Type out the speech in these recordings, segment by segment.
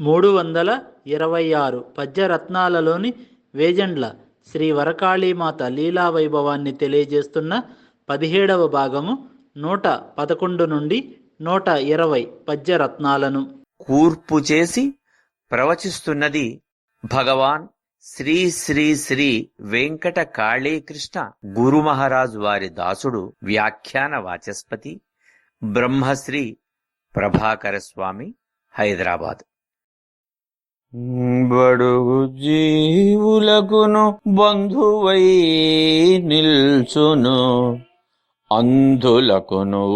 మూడు వందల ఇరవై ఆరు పద్యరత్నాలలోని వేజండ్ల శ్రీ వరకాళీమాత లీలా వైభవాన్ని తెలియజేస్తున్న పదిహేడవ భాగము నూట పదకొండు నుండి నూట ఇరవై పద్యరత్నాలను. కూర్పు చేసి ప్రవచిస్తున్నది భగవాన్ శ్రీ శ్రీ శ్రీ వెంకట కాళీకృష్ణ గురు మహారాజు వారి దాసుడు వ్యాఖ్యాన వాచస్పతి బ్రహ్మశ్రీ ప్రభాకర స్వామి హైదరాబాద్. బడుగు జీవులకును బంధువై నిల్చును. అంధులకును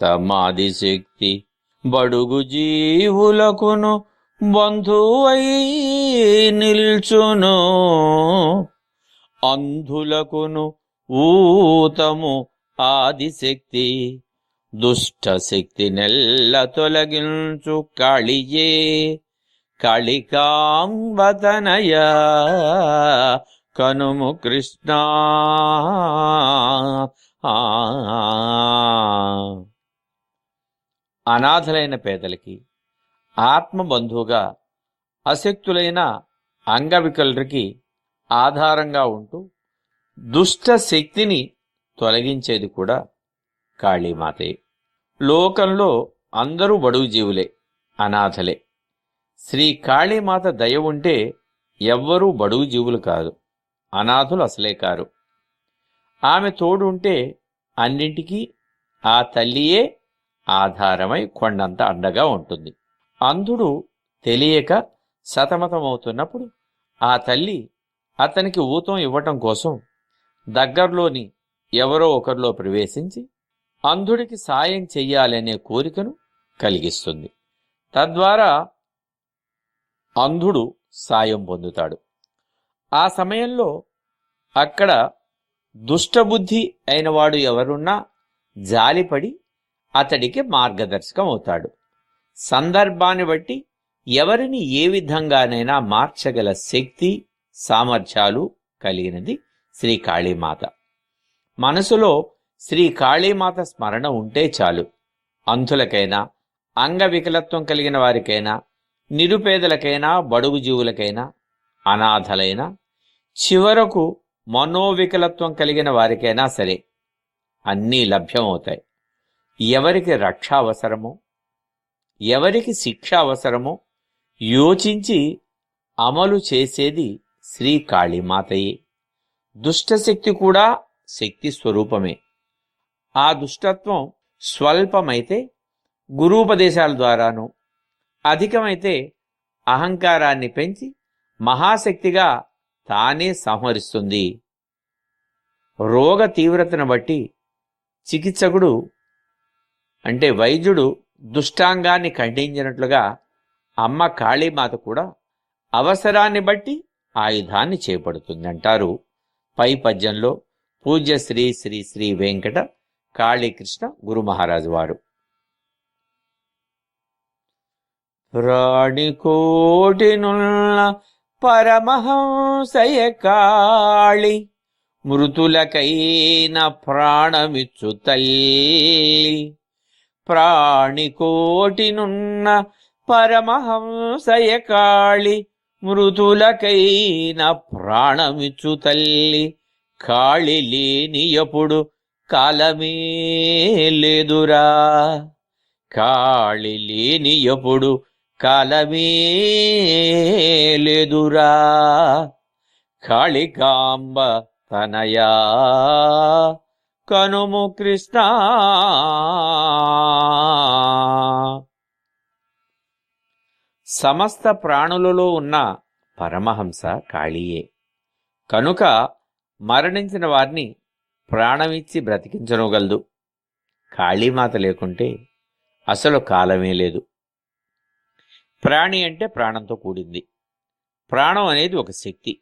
తమాది శక్తి. బడుగు జీవులకును బంధువై నిల్చును. అంధులకును ఊతము ఆదిశక్తి దుష్ట శక్తి నెల్ల తొలగించు కాళియే. కాళికాంబతనయ కనుము కృష్ణ అనాథలైన పేదలకి ఆత్మబంధువుగా అశక్తులైన అంగవికలరికి ఆధారంగా ఉంటూ దుష్ట శక్తిని తొలగించేది కూడా కాళీమాతే. లోకంలో అందరూ బడుగు జీవులే అనాథలే. శ్రీ కాళీమాత దయ ఉంటే ఎవ్వరూ బడుగు జీవులు కాదు. అనాథులు అసలే కారు. ఆమె తోడు ఉంటే అన్నింటికీ ఆ తల్లియే ఆధారమై కొండంత అండగా ఉంటుంది. అంధుడు తెలియక సతమతమవుతున్నప్పుడు ఆ తల్లి అతనికి ఊతం ఇవ్వటం కోసం దగ్గరలోని ఎవరో ఒకరిలో ప్రవేశించి అంధుడికి సాయం చెయ్యాలనే కోరికను కలిగిస్తుంది. తద్వారా అంధుడు సాయం పొందుతాడు. ఆ సమయంలో అక్కడ దుష్టబుద్ధి అయినవాడు ఎవరున్నా జాలిపడి అతడికి మార్గదర్శకం అవుతాడు సందర్భాన్ని బట్టి ఎవరిని ఏ విధంగానైనా మార్చగల శక్తి సామర్థ్యాలు కలిగినది శ్రీ కాళీమాత. మనసులో శ్రీ కాళీమాత స్మరణ ఉంటే చాలు. అంధులకైనా అంగవికలత్వం కలిగిన వారికైనా నిరుపేదలకైనా బడుగు జీవులకైనా అనాథలైనా చివరకు మనోవికలత్వం కలిగిన వారికైనా సరే అన్నీ లభ్యమవుతాయి. ఎవరికి రక్ష అవసరమో ఎవరికి శిక్ష అవసరమో యోచించి అమలు చేసేది శ్రీ కాళీమాతయే. దుష్టశక్తి కూడా శక్తి స్వరూపమే. ఆ దుష్టత్వం స్వల్పమైతే గురూపదేశాల ద్వారాను అధికమైతే అహంకారాన్ని పెంచి మహాశక్తిగా తానే సంహరిస్తుంది. రోగ తీవ్రతను బట్టి చికిత్సకుడు అంటే వైద్యుడు దుష్టాంగాన్ని ఖండించినట్లుగా అమ్మ కాళీమాత కూడా అవసరాన్ని బట్టి ఆయుధాన్ని చేపడుతుంది అంటారు పై పద్యంలో పూజ్య శ్రీ శ్రీ శ్రీ వెంకట కాళీకృష్ణ గురు మహారాజు వారు. ప్రాణికోటినున్న పరమహంసయ కాళి మృతులకైన ప్రాణమిచ్చు తల్లి. ప్రాణికోటినున్న పరమహంసయ కాళి మృతులకైన ప్రాణమిచ్చు తల్లి. కాళి లేని ఎప్పుడు కాలమే లేదురా. కాళి లేని ఎప్పుడు కాలమే లేదురా కాళికాంబ తనయా? కనుము కృష్ణ? సమస్త ప్రాణులలో ఉన్న పరమహంస కాళీయే. కనుక మరణించిన వారిని ప్రాణమిచ్చి బ్రతికించనుగలదు. కాళీమాత లేకుంటే అసలు కాలమే లేదు. ప్రాణి అంటే ప్రాణంతో కూడింది. ప్రాణం అనేది ఒక శక్తి.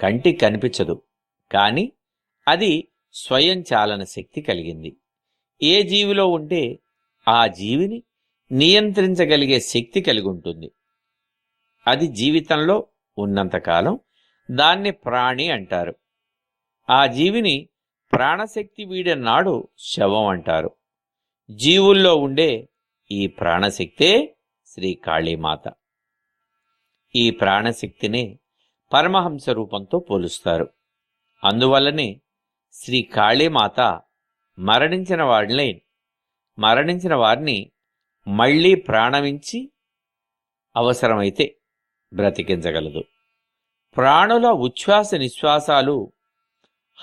కంటికి కనిపించదు. కానీ అది స్వయం చాలన శక్తి కలిగింది. ఏ జీవిలో ఉంటే ఆ జీవిని నియంత్రించగలిగే శక్తి కలిగి ఉంటుంది. అది జీవితంలో ఉన్నంతకాలం దాన్ని ప్రాణి అంటారు. ఆ జీవిని ప్రాణశక్తి వీడిన నాడు శవం అంటారు. జీవుల్లో ఉండే ఈ ప్రాణశక్తే శ్రీ కాళీమాత. ఈ ప్రాణశక్తినే పరమహంస రూపంతో పోలుస్తారు. అందువల్లనే శ్రీ కాళీమాత మరణించిన వారిని మరణించిన వారిని మళ్ళీ ప్రాణమించి అవసరమైతే బ్రతికించగలదు. ప్రాణుల ఉచ్ఛ్వాస నిశ్వాసాలు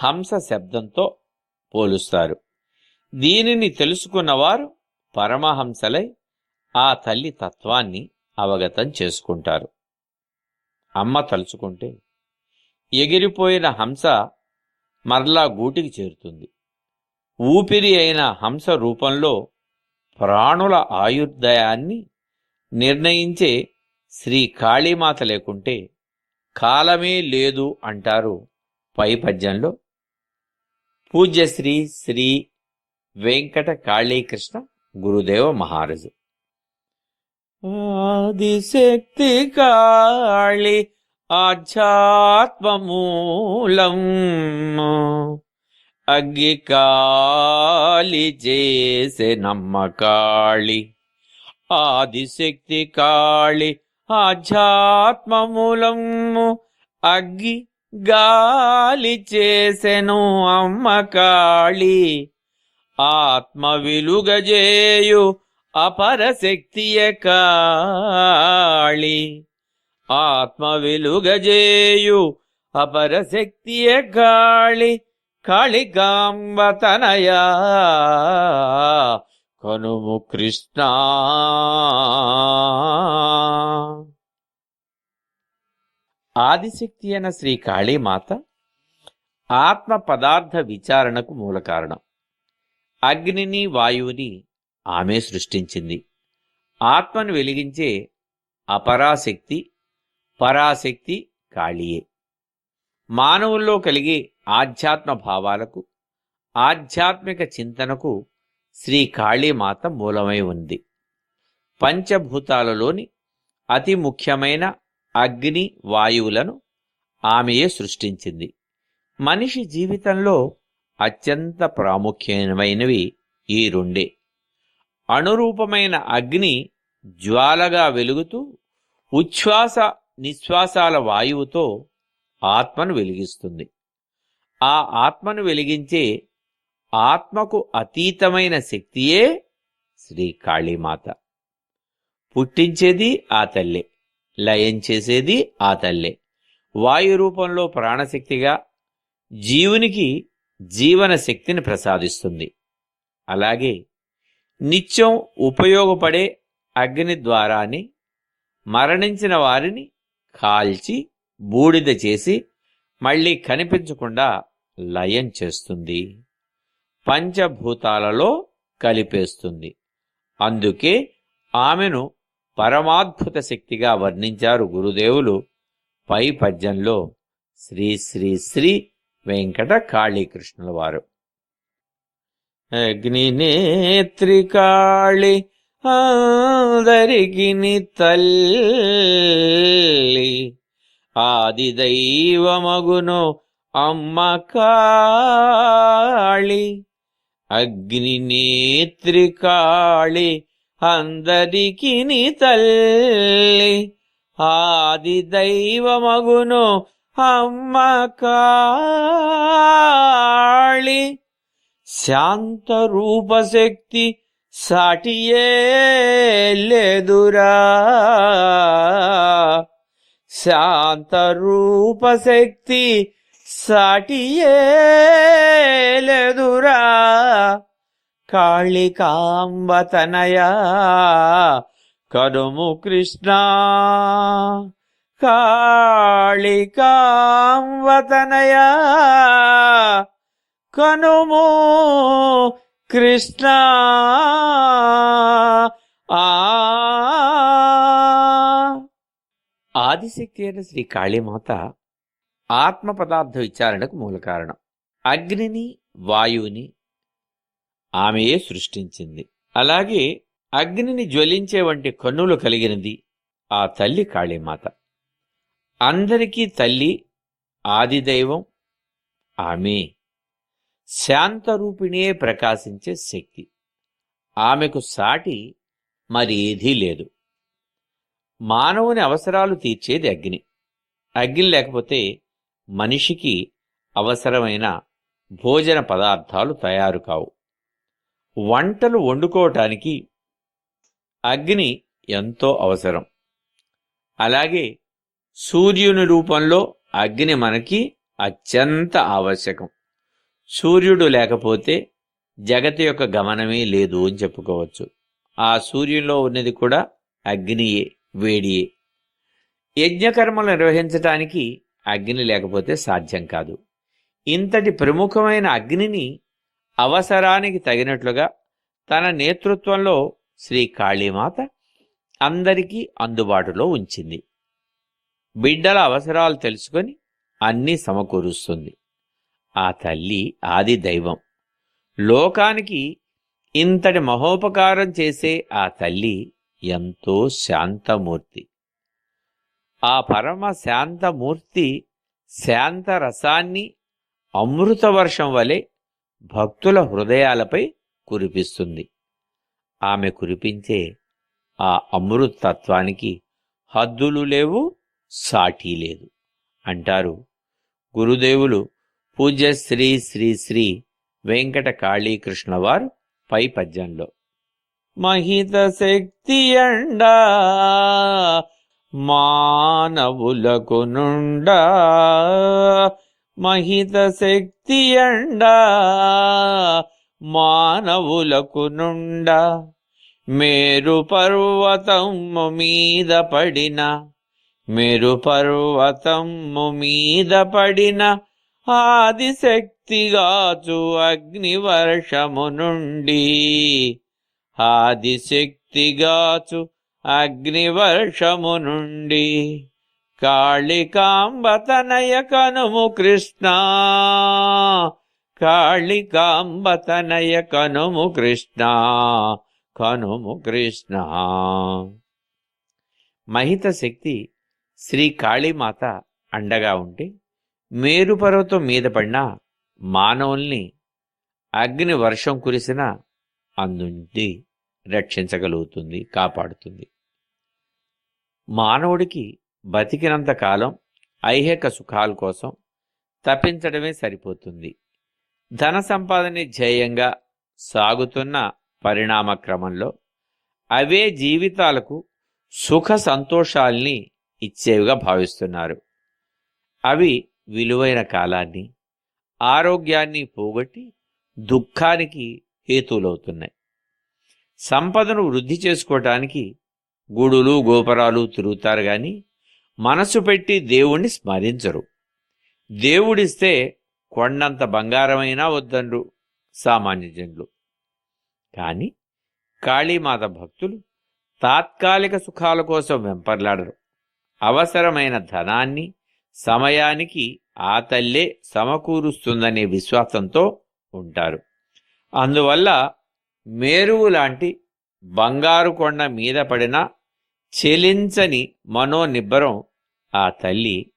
హంస శబ్దంతో పోలుస్తారు. దీనిని తెలుసుకున్నవారు పరమహంసలై ఆ తల్లి తత్వాన్ని అవగతం చేసుకుంటారు. అమ్మ తలుచుకుంటే ఎగిరిపోయిన హంస మరలా గూటికి చేరుతుంది. ఊపిరి అయిన హంస రూపంలో ప్రాణుల ఆయుర్దయాన్ని నిర్ణయించే శ్రీ కాళీమాత లేకుంటే కాలమే లేదు అంటారు పై పద్యంలో పూజ్యశ్రీ శ్రీ వెంకట కాళీకృష్ణ గురుదేవ మహారాజు. ఆదిశక్తి కాళి ఆధ్యాత్మమూలం. అగ్గి కాలి చేసే నమ్మకాళి ఆదిశక్తి కాళి ఆధ్యాత్మమూలము అగ్గి గాలి చేసెను అమ్మ కాళి ఆత్మ విలుగజేయు అపర శక్తియ కాళి. ఆత్మ వెలుగజేయు అపర శక్తియ కాళి. కాళికాంబతనయ కనుము కృష్ణ. ఆదిశక్తి అయిన శ్రీ కాళీమాత ఆత్మ పదార్థ విచారణకు మూల కారణం. అగ్నిని వాయువుని ఆమె సృష్టించింది. ఆత్మను వెలిగించే అపరాశక్తి పరాశక్తి కాళీయే. మానవుల్లో కలిగే ఆధ్యాత్మ భావాలకు ఆధ్యాత్మిక చింతనకు శ్రీ కాళీమాత మూలమై ఉంది. పంచభూతాలలోని అతి ముఖ్యమైన అగ్ని వాయువులను ఆమెయే సృష్టించింది. మనిషి జీవితంలో అత్యంత ప్రాముఖ్యమైనవి ఈ రెండే. అణురూపమైన అగ్ని జ్వాలగా వెలుగుతూ ఉచ్ఛ్వాస నిశ్వాసాల వాయువుతో ఆత్మను వెలిగిస్తుంది. ఆ ఆత్మను వెలిగించే ఆత్మకు అతీతమైన శక్తియే శ్రీ కాళీమాత. పుట్టించేది ఆ తల్లే లయం చేసేది ఆ తల్లే. వాయు రూపంలో ప్రాణశక్తిగా జీవునికి జీవన శక్తిని ప్రసాదిస్తుంది. అలాగే నిత్యం ఉపయోగపడే అగ్ని ద్వారాని మరణించిన వారిని కాల్చి బూడిద చేసి మళ్ళీ కనిపించకుండా లయం చేస్తుంది. పంచభూతాలలో కలిపేస్తుంది. అందుకే ఆమెను పరమాద్భుత శక్తిగా వర్ణించారు గురుదేవులు. పై పద్యంలో శ్రీ శ్రీ శ్రీ వెంకట కాళీకృష్ణుల వారు. అగ్నినేత్రికాళి కాళి తల్లి. ఆది దైవమగును అమ్మ కాళి. అగ్నినేత్రికాళి అందరికిని తల్లి. ఆది దైవమగును అమ్మ కాళి. శాంత రూపశక్తి సాటియే లేదురా. శాంత రూపశక్తి సాటియే లేదురా. కాళికాంబతనయా కరుము కృష్ణ. కాళికాంబతనయా కనుము కృష్ణ. ఆ. ఆదిశక్తి అయిన శ్రీ కాళీమాత ఆత్మ పదార్థ విచారణకు మూల కారణం. అగ్నిని వాయువుని ఆమెయే సృష్టించింది? అలాగే అగ్నిని జ్వలించే వంటి కన్నులు కలిగినది ఆ తల్లి కాళీమాత. అందరికీ తల్లి ఆదిదైవం ఆమె. శాంతరూపిణే ప్రకాశించే శక్తి. ఆమెకు సాటి మరి ఏదీ లేదు. మానవుని అవసరాలు తీర్చేది అగ్ని. అగ్ని లేకపోతే మనిషికి అవసరమైన భోజన పదార్థాలు తయారు కావు. వంటలు వండుకోవటానికి అగ్ని ఎంతో అవసరం. అలాగే సూర్యుని రూపంలో అగ్ని మనకి అత్యంత ఆవశ్యకం. సూర్యుడు లేకపోతే జగతి యొక్క గమనమే లేదు అని చెప్పుకోవచ్చు. ఆ సూర్యుల్లో ఉన్నది కూడా అగ్నియే వేడియే. యజ్ఞకర్మలు నిర్వహించటానికి అగ్ని లేకపోతే సాధ్యం కాదు. ఇంతటి ప్రముఖమైన అగ్నిని అవసరానికి తగినట్లుగా తన నేతృత్వంలో శ్రీ కాళీమాత అందరికీ అందుబాటులో ఉంచింది. బిడ్డల అవసరాలు తెలుసుకొని అన్నీ సమకూరుస్తుంది. ఆ తల్లి ఆది దైవం. లోకానికి ఇంతటి మహోపకారం చేసే ఆ తల్లి ఎంతో శాంతమూర్తి. ఆ పరమ శాంతమూర్తి శాంత రసాన్ని అమృత వర్షం వలె భక్తుల హృదయాలపై కురిపిస్తుంది. ఆమె కురిపించే ఆ అమృతత్వానికి హద్దులు లేవు సాటి లేదు. అంటారు గురుదేవులు పూజ్య శ్రీ శ్రీ శ్రీ వెంకట కాళీకృష్ణ వారు పై పద్యంలో మహిత శక్తి అండా మానవులకు నుండా మహిత శక్తి అండా మానవులకు నుండా. మేరు పర్వతము మీద పడిన మేరు పర్వతము మీద పడిన ఆదిశక్తిగాచు అగ్నివర్షము నుండి. ఆదిశక్తిగాచు అగ్నివర్షము నుండి. కాళికాంబతనయ కనుము కృష్ణ. కాళికాంబతనయ కనుము కృష్ణ. కనుము కృష్ణ. మహిత శక్తి శ్రీ కాళీమాత అండగా ఉంటే మేరుపర్వతం మీద పడిన మానవుల్ని అగ్ని వర్షం కురిసిన అందుండి రక్షించగలుగుతుంది కాపాడుతుంది. మానవుడికి బతికినంత కాలం ఐహిక సుఖాల కోసం తప్పించడమే సరిపోతుంది. ధన సంపాదన ధ్యేయంగా సాగుతున్న పరిణామ క్రమంలో అవే జీవితాలకు సుఖ సంతోషాల్ని ఇచ్చేవిగా భావిస్తున్నారు. అవి విలువైన కాలాన్ని ఆరోగ్యాన్ని పోగొట్టి దుఃఖానికి హేతువులవుతున్నాయి. సంపదను వృద్ధి చేసుకోవటానికి గుడులు గోపురాలు తిరుగుతారు కానీ మనసు పెట్టి దేవుణ్ణి స్మరించరు. దేవుడిస్తే కొండంత బంగారమైనా వద్దండ్రు సామాన్య జనులు. కానీ కాళీమాత భక్తులు తాత్కాలిక సుఖాల కోసం వెంపర్లాడరు. అవసరమైన ధనాన్ని సమయానికి ఆ తల్లే సమకూరుస్తుందనే విశ్వాసంతో ఉంటారు. అందువల్ల మేరువు లాంటి బంగారు కొండ మీద పడిన చెలించని మనోనిబ్బరం ఆ తల్లి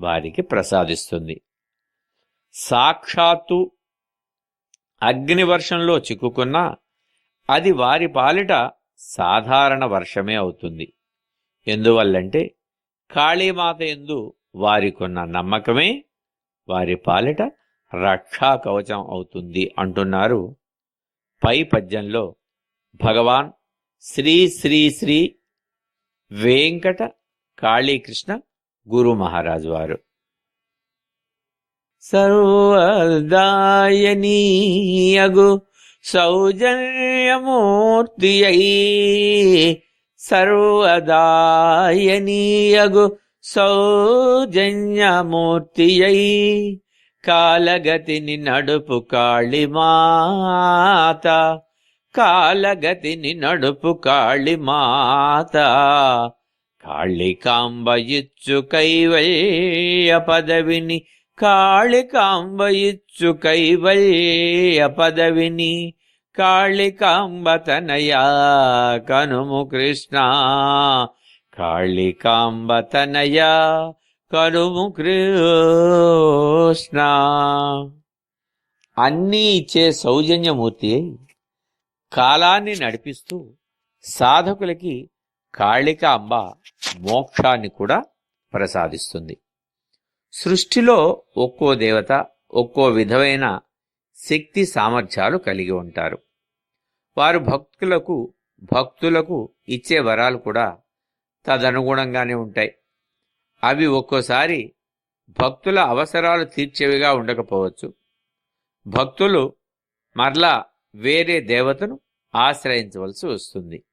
వారికి ప్రసాదిస్తుంది. సాక్షాత్తు అగ్నివర్షంలో చిక్కుకున్నా అది వారి పాలిట సాధారణ వర్షమే అవుతుంది. ఎందువల్లంటే కాళీమాత ఎందు వారికున్న నమ్మకమే వారి పాలిట రక్షా కవచం అవుతుంది అంటున్నారు. పై పద్యంలో భగవాన్ శ్రీ శ్రీ శ్రీ వెంకట కాళీకృష్ణ గురు మహారాజు వారు. సర్వదాయనీయగు సౌజన్యమూర్తి అయి సర్వదాయనీయగు సౌజన్యమూర్తియై కాలగతిని నడుపు కాళిమాత కాలగతిని నడుపు కాళిమాత. కాళికాంబ ఇచ్చు కైవల్య పదవిని కాళికాంబ ఇచ్చు కైవల్య పదవిని కాళికాంబ తనయా కనుము కృష్ణ. కాళికాంబతనయా కరుము కృష్ణ అన్నీ ఇచ్చే సౌజన్యమూర్తి కాలాన్ని నడిపిస్తూ సాధకులకి కాళిక అంబ మోక్షాన్ని కూడా ప్రసాదిస్తుంది. సృష్టిలో ఒక్కో దేవత ఒక్కో విధమైన శక్తి సామర్థ్యాలు కలిగి ఉంటారు. వారు భక్తులకు భక్తులకు ఇచ్చే వరాలు కూడా తదనుగుణంగానే ఉంటాయి. అవి ఒక్కోసారి భక్తుల అవసరాలు తీర్చేవిగా ఉండకపోవచ్చు. భక్తులు మరలా వేరే దేవతను ఆశ్రయించవలసి వస్తుంది.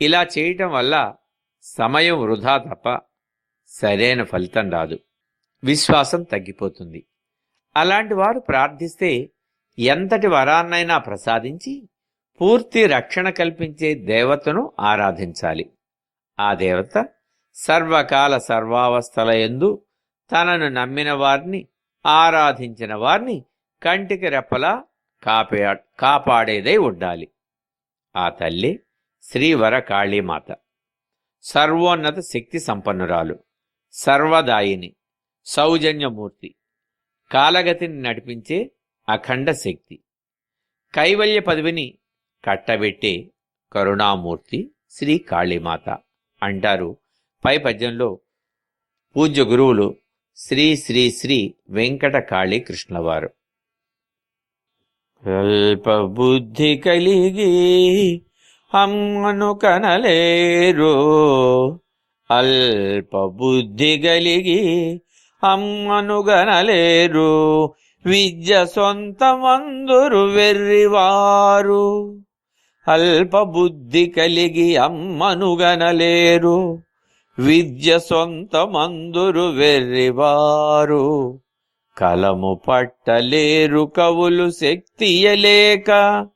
ఇలా చేయటం వల్ల సమయం వృధా తప్ప సరైన ఫలితం రాదు. విశ్వాసం తగ్గిపోతుంది. అలాంటి వారు ప్రార్థిస్తే ఎంతటి వరాన్నైనా ప్రసాదించి పూర్తి రక్షణ కల్పించే దేవతను ఆరాధించాలి. ఆ దేవత సర్వకాల సర్వావస్థల ఎందు తనను నమ్మిన వారిని ఆరాధించిన వారిని కంటికి రెప్పలా కాపే కాపాడేదై ఉండాలి. ఆ తల్లి శ్రీవర కాళీమాత సర్వోన్నత శక్తి సంపన్నురాలు. సర్వదాయిని సౌజన్యమూర్తి. కాలగతిని నడిపించే అఖండ శక్తి. కైవల్య పదవిని కట్టబెట్టే కరుణామూర్తి శ్రీ కాళీమాత అంటారు. పై పద్యంలో పూజ్య గురువులు శ్రీ శ్రీ శ్రీ వెంకట కాళీ కృష్ణవారు. అల్ప బుద్ధి కలిగి అమ్మను కనలేరు. అల్ప బుద్ధి కలిగి అమ్మను గనలేరు. విద్య సొంతమందురు వెర్రివారు. అల్ప బుద్ధి కలిగి అమ్మనుగనలేరు. విద్య సొంతమందురు వెర్రివారు. కలము పట్టలేరు కవులు శక్తియలేక.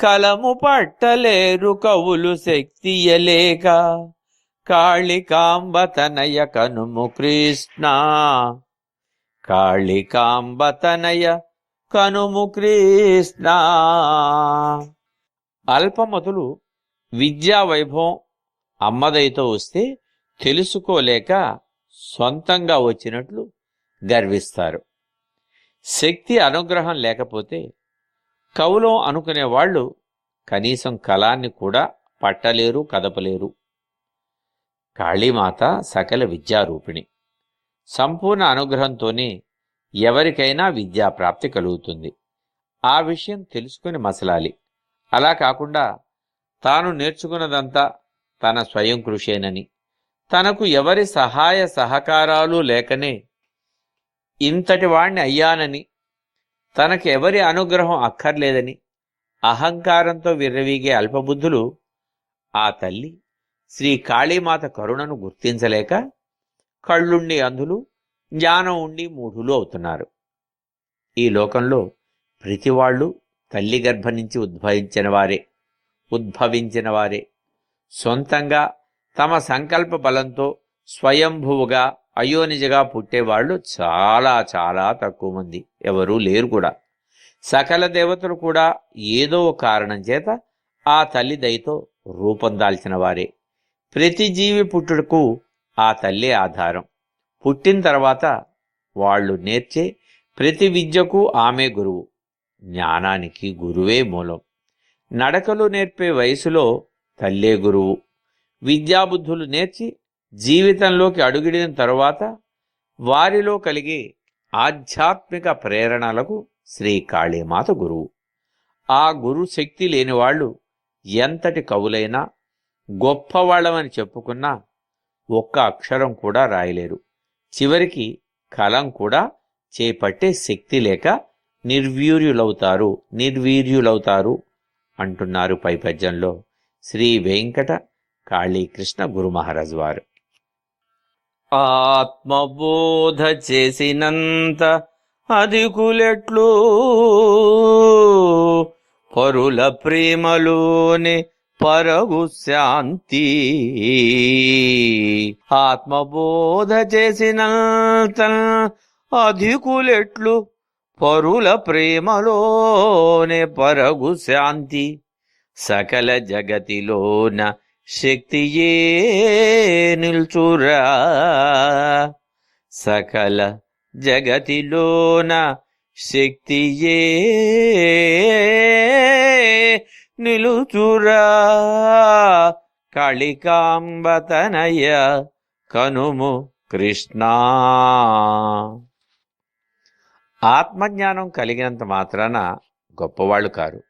కలము పట్టలేరు కవులు శక్తియలేక. కాళికాంబ తనయ కనుము కృష్ణ. కాళికాంబ తనయ కనుము కృష్ణ. అల్పమతులు విద్యా వైభవం అమ్మదైతో వస్తే తెలుసుకోలేక సొంతంగా వచ్చినట్లు గర్విస్తారు. శక్తి అనుగ్రహం లేకపోతే కవులం అనుకునే వాళ్ళు కనీసం కళాన్ని కూడా పట్టలేరు కదపలేరు. కాళీమాత సకల విద్యారూపిణి. సంపూర్ణ అనుగ్రహంతోనే ఎవరికైనా విద్యాప్రాప్తి కలుగుతుంది. ఆ విషయం తెలుసుకుని మసలాలి. అలా కాకుండా తాను నేర్చుకున్నదంతా తన స్వయం కృషేనని. తనకు ఎవరి సహాయ సహకారాలు లేకనే ఇంతటి వాణ్ణి అయ్యానని తనకు ఎవరి అనుగ్రహం అక్కర్లేదని అహంకారంతో విర్రవీగే అల్పబుద్ధులు ఆ తల్లి శ్రీ కాళీమాత కరుణను గుర్తించలేక కళ్ళుండి అంధులు జ్ఞానం ఉండి మూఢులు అవుతున్నారు. ఈ లోకంలో ప్రతివాళ్ళు తల్లి గర్భం నుంచి ఉద్భవించిన వారే ఉద్భవించిన వారే. సొంతంగా తమ సంకల్ప బలంతో స్వయంభువుగా అయోనిజగా పుట్టేవాళ్ళు చాలా చాలా తక్కువ మంది. ఎవరూ లేరు కూడా. సకల దేవతలు కూడా ఏదో కారణం చేత ఆ తల్లి దయతో రూపం దాల్చిన వారే. ప్రతి జీవి పుట్టుటకు ఆ తల్లి ఆధారం. పుట్టిన తర్వాత వాళ్ళు నేర్చే ప్రతి విద్యకు ఆమె గురువు. జ్ఞానానికి గురువే మూలం. నడకలు నేర్పే వయసులో తల్లే గురువు. విద్యాబుద్ధులు నేర్చి జీవితంలోకి అడుగిడిన తరువాత వారిలో కలిగే ఆధ్యాత్మిక ప్రేరణలకు శ్రీ కాళీమాత గురువు. ఆ గురు శక్తి లేని వాళ్ళు ఎంతటి కవులైనా గొప్పవాళ్ళమని చెప్పుకున్నా ఒక్క అక్షరం కూడా రాయలేరు. చివరికి కలం కూడా చేపట్టే శక్తి లేక నిర్వీర్యులవుతారు నిర్వీర్యులవుతారు అంటున్నారు పై పద్యంలో శ్రీ వెంకట కాళీకృష్ణ గురు మహారాజ్ వారు. ఆత్మబోధ చేసినంత అధికులెట్లు పరుల ప్రేమలోని పరగు శాంతి. ఆత్మబోధ చేసినంత అధికులెట్లు పరుల ప్రేమలోనే పరగు శాంతి సకల జగతిలోన శక్తియే నిల్చురా. సకల జగతిలోన శక్తియే నిలుచురా. కళికాంబతనయ కనుము కృష్ణా. ఆత్మజ్ఞానం కలిగినంత మాత్రాన గొప్పవాళ్ళు కారు.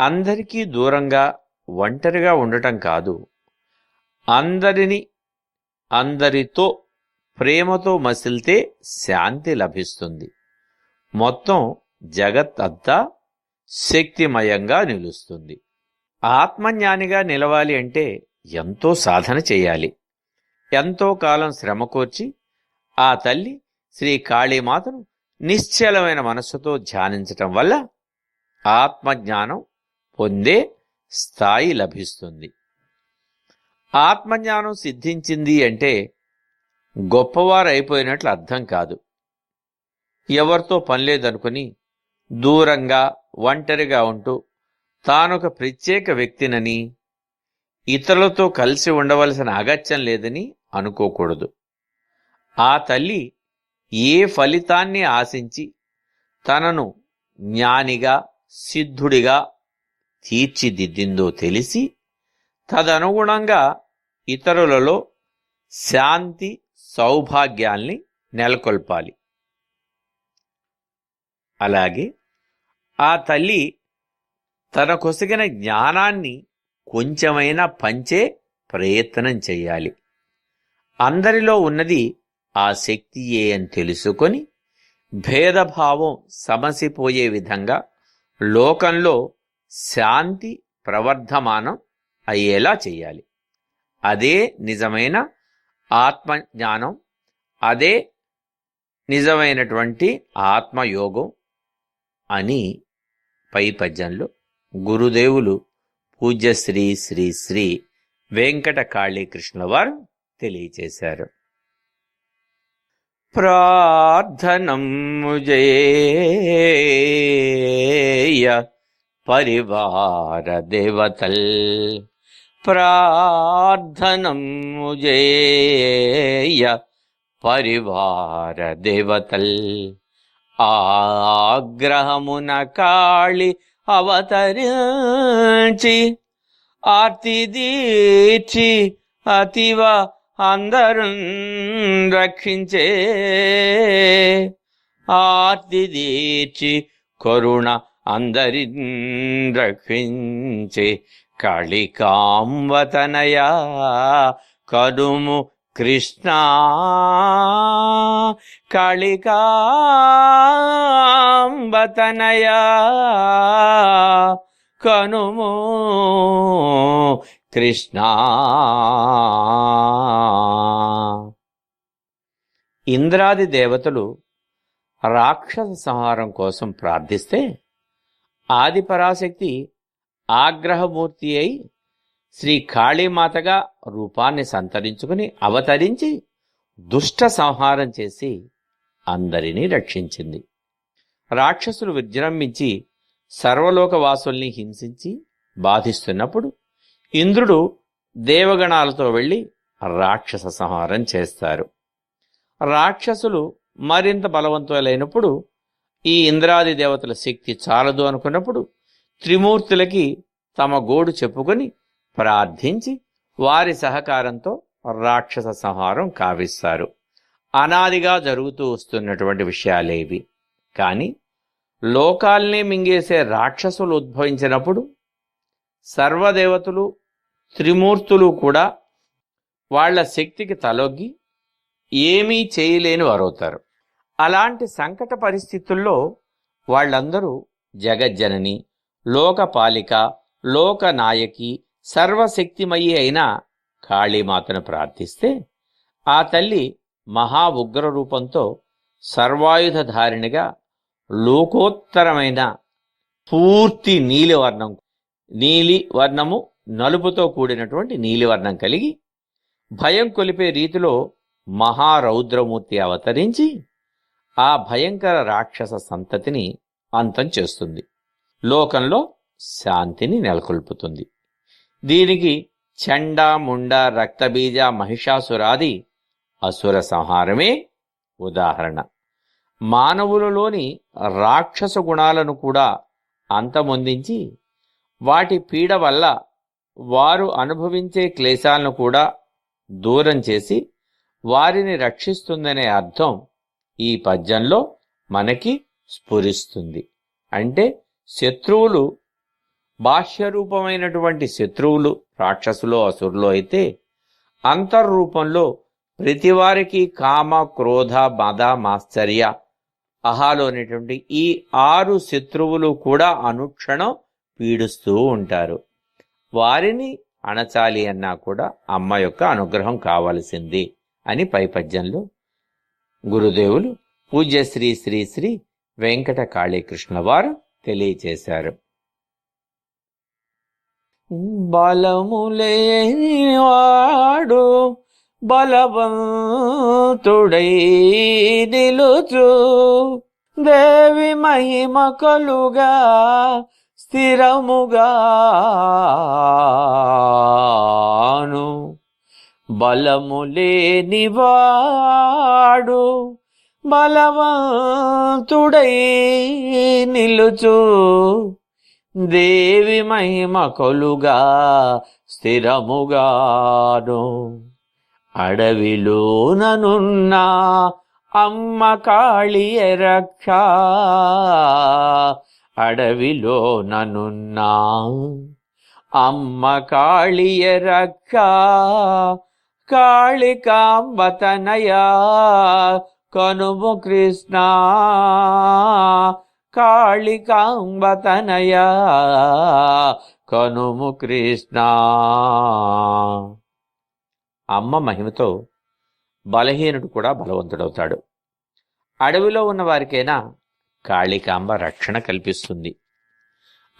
అందరికీ దూరంగా ఒంటరిగా ఉండటం కాదు. అందరిని అందరితో ప్రేమతో మసిల్తే శాంతి లభిస్తుంది. మొత్తం జగత్ అంతా శక్తిమయంగా నిలుస్తుంది. ఆత్మజ్ఞానిగా నిలవాలి అంటే ఎంతో సాధన చేయాలి. ఎంతో కాలం శ్రమ కోర్చి ఆ తల్లి శ్రీ కాళీమాతను నిశ్చలమైన మనస్సుతో ధ్యానించటం వల్ల ఆత్మజ్ఞానం పొందే స్థాయి లభిస్తుంది. ఆత్మజ్ఞానం సిద్ధించింది అంటే గొప్పవారు అయిపోయినట్లు అర్థం కాదు. ఎవరితో పనిలేదనుకుని దూరంగా ఒంటరిగా ఉంటూ తానొక ప్రత్యేక వ్యక్తినని ఇతరులతో కలిసి ఉండవలసిన అగత్యం లేదని అనుకోకూడదు. ఆ తల్లి ఏ ఫలితాన్ని ఆశించి తనను జ్ఞానిగా సిద్ధుడిగా తీర్చిదిద్దిందో తెలిసి తదనుగుణంగా ఇతరులలో శాంతి సౌభాగ్యాల్ని నెలకొల్పాలి. అలాగే ఆ తల్లి తన కొసగిన జ్ఞానాన్ని కొంచెమైనా పంచే ప్రయత్నం చేయాలి. అందరిలో ఉన్నది ఆ శక్తియే అని తెలుసుకొని భేదభావం సమసిపోయే విధంగా లోకంలో శాంతి ప్రవర్ధమానం అయ్యేలా చేయాలి. అదే నిజమైన ఆత్మజ్ఞానం అదే నిజమైనటువంటి ఆత్మయోగం అని పై పద్యంలో గురుదేవులు పూజ్యశ్రీ శ్రీ శ్రీ శ్రీ వెంకట కాళీకృష్ణ వారు తెలియచేశారు. ప్రార్థనము జేయ పరివార దేవతల్. ప్రార్థనము జేయ పరివార దేవతల్. ఆగ్రహమున కాళి అవతరించి ఆర్తి దీచి అతివ అందరు రక్షించే ఆర్తి దీర్చి కరుణ అందరి రక్షించే కాళికాంవతనయా కడుము కృష్ణ కళికాంబతనయ కనుము కృష్ణ. ఇంద్రాది దేవతలు రాక్షస సంహారం కోసం ప్రార్థిస్తే ఆది పరాశక్తి ఆగ్రహమూర్తి అయి శ్రీ కాళీమాతగా రూపాన్ని సంతరించుకుని అవతరించి దుష్ట సంహారం చేసి అందరినీ రక్షించింది. రాక్షసులు విజృంభించి సర్వలోకవాసుల్ని హింసించి బాధిస్తున్నప్పుడు ఇంద్రుడు దేవగణాలతో వెళ్ళి రాక్షస సంహారం చేస్తారు. రాక్షసులు మరింత బలవంతులైనప్పుడు ఈ ఇంద్రాది దేవతల శక్తి చాలదు అనుకున్నప్పుడు త్రిమూర్తులకి తమ గోడు చెప్పుకొని ప్రార్థించి వారి సహకారంతో రాక్షస సంహారం కావిస్తారు. అనాదిగా జరుగుతూ వస్తున్నటువంటి విషయాలేవి. కానీ లోకాల్ని మింగేసే రాక్షసులు ఉద్భవించినప్పుడు సర్వదేవతలు త్రిమూర్తులు కూడా వాళ్ళ శక్తికి తలొగ్గి ఏమీ చేయలేని వారవుతారు. అలాంటి సంకట పరిస్థితుల్లో వాళ్ళందరూ జగజ్జనని లోకపాలిక లోకనాయకి సర్వశక్తిమయి అయిన కాళీమాతను ప్రార్థిస్తే ఆ తల్లి మహా ఉగ్ర రూపంతో సర్వాయుధధారిణిగా లోకోత్తరమైన పూర్తి నీలివర్ణం నీలి వర్ణము నలుపుతో కూడినటువంటి నీలివర్ణం కలిగి భయం కొలిపే రీతిలో మహారౌద్రమూర్తి అవతరించి ఆ భయంకర రాక్షస సంతతిని అంతం చేస్తుంది. లోకంలో శాంతిని నెలకొల్పుతుంది. దీనికి చండ ముండ రక్తబీజ మహిషాసురాది అసుర సంహారమే ఉదాహరణ. మానవులలోని రాక్షస గుణాలను కూడా అంతమొందించి వాటి పీడ వల్ల వారు అనుభవించే క్లేశాలను కూడా దూరం చేసి వారిని రక్షిస్తుందనే అర్థం ఈ పద్యంలో మనకి స్ఫురిస్తుంది. అంటే శత్రువులు బాహ్యరూపమైనటువంటి శత్రువులు రాక్షసులో అసురులో అయితే అంతర్రూపంలో ప్రతివారికి కామ క్రోధ మద మాశ్చర్య అహాలోనేటువంటి ఈ ఆరు శత్రువులు కూడా అనుక్షణం పీడిస్తూ ఉంటారు. వారిని అణచాలి అన్నా కూడా అమ్మ యొక్క అనుగ్రహం కావలసింది అని పైపద్యంలో గురుదేవులు పూజ్య శ్రీ శ్రీ శ్రీ వెంకట కాళీకృష్ణ వారు తెలియచేశారు. బలములేనివాడు బలవంతుడై నిలుచు దేవి మహిమ కలుగా స్థిరముగాను. బలములేనివాడు బలవంతుడై నిలుచు. దేవి మహిమ కొలుగా స్థిరముగాను. అడవిలోననున్నా అమ్మ కాళియ రక్ష. అడవిలో అడవిలోననున్న అమ్మ కాళియ రక్ష కాళికాంబతనయా కనుము కృష్ణ కాళికాంబతనయా కనుము కృష్ణ. అమ్మ మహిమతో బలహీనుడు కూడా బలవంతుడవుతాడు. అడవిలో ఉన్న వారికైనా కాళికాంబ రక్షణ కల్పిస్తుంది.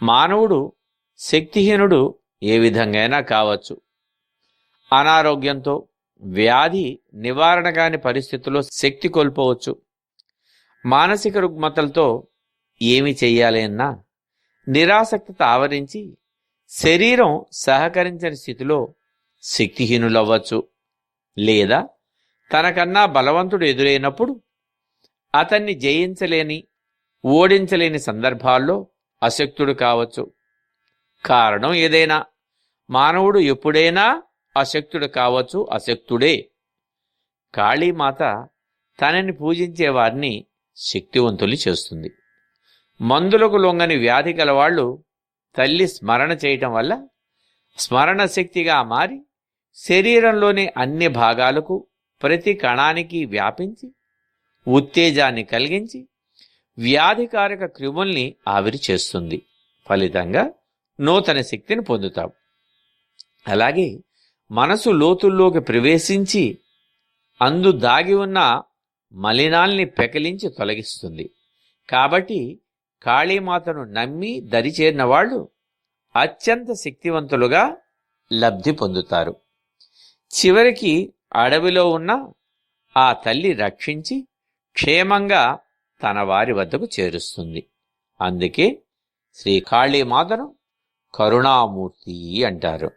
మానవుడు శక్తిహీనుడు ఏ విధంగా కావచ్చు. అనారోగ్యంతో వ్యాధి నివారణ కాని పరిస్థితుల్లో శక్తి కోల్పోవచ్చు. మానసిక రుగ్మతలతో ఏమి చెయ్యాలన్నా నిరాసక్తత ఆవరించి శరీరం సహకరించని స్థితిలో శక్తిహీనులవ్వచ్చు. లేదా తనకన్నా బలవంతుడు ఎదురైనప్పుడు అతన్ని జయించలేని ఓడించలేని సందర్భాల్లో అశక్తుడు కావచ్చు. కారణం ఏదైనా? మానవుడు ఎప్పుడైనా అశక్తుడు కావచ్చు అశక్తుడే. కాళీమాత తనని పూజించే వారిని శక్తివంతులు చేస్తుంది. మందులకు లొంగని వ్యాధి గలవాళ్ళు తల్లి స్మరణ చేయటం వల్ల స్మరణ శక్తిగా మారి శరీరంలోని అన్ని భాగాలకు ప్రతి కణానికి వ్యాపించి ఉత్తేజాన్ని కలిగించి వ్యాధికారక క్రిముల్ని ఆవిరి చేస్తుంది. ఫలితంగా నూతన శక్తిని పొందుతాం. అలాగే మనసు లోతుల్లోకి ప్రవేశించి అందు దాగి ఉన్న మలినాల్ని పెకలించి తొలగిస్తుంది. కాబట్టి కాళీమాతను నమ్మి దరిచేరిన వాళ్ళు అత్యంత శక్తివంతులుగా లబ్ధి పొందుతారు. చివరికి అడవిలో ఉన్న ఆ తల్లి రక్షించి క్షేమంగా తన వారి వద్దకు చేరుస్తుంది. అందుకే శ్రీకాళీమాతను కరుణామూర్తి అంటారు.